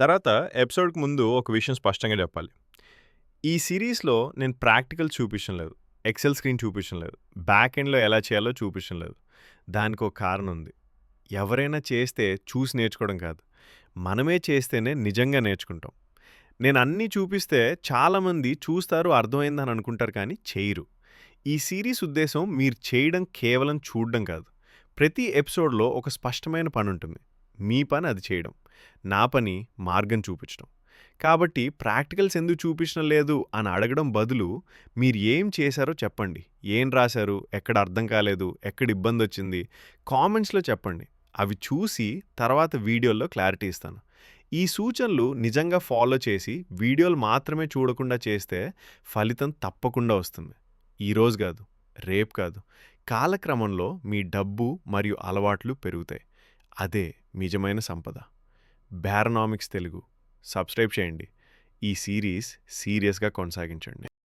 తర్వాత ఎపిసోడ్‌కి ముందు ఒక విషయం స్పష్టంగా చెప్పాలి. ఈ సిరీస్లో నేను ప్రాక్టికల్ చూపించడం లేదు. ఎక్సెల్ స్క్రీన్ చూపించడం లేదు. బ్యాక్ ఎండ్‌లో ఎలా చేయాలో చూపించడం లేదు. దానికో కారణం ఉంది. ఎవరైనా చేస్తే చూసి నేర్చుకోవడం కాదు. మనమే చేస్తేనే నిజంగా నేర్చుకుంటాం. నేను అన్నీ చూపిస్తే చాలామంది చూస్తారు, అర్థమైందని అనుకుంటారు కానీ చేయరు. ఈ సిరీస్ ఉద్దేశం మీరు చేయడం కేవలం చూడడం కాదు. ప్రతి ఎపిసోడ్‌లో ఒక స్పష్టమైన పని ఉంటుంది మీ పని అది చేయడం. నా పని మార్గం చూపించడం. కాబట్టి ప్రాక్టికల్స్ ఎందుకు చూపించడం లేదు అని అడగడం బదులు మీరు ఏం చేశారో చెప్పండి. ఏం రాశారు? ఎక్కడ అర్థం కాలేదు? ఎక్కడ ఇబ్బంది వచ్చింది కామెంట్స్‌లో చెప్పండి. అవి చూసి తర్వాత వీడియోల్లో క్లారిటీ ఇస్తాను. ఈ సూచనలు నిజంగా ఫాలో చేసి వీడియోలు మాత్రమే చూడకుండా చేస్తే ఫలితం తప్పకుండా వస్తుంది. ఈరోజు కాదు, రేపు కాదు. కాలక్రమంలో మీ డబ్బు మరియు అలవాట్లు పెరుగుతాయి. అదే నిజమైన సంపద. బ్యారనామిక్స్ తెలుగు సబ్స్క్రైబ్ చేయండి. ఈ సిరీస్ సీరియస్‌గా కొనసాగించండి.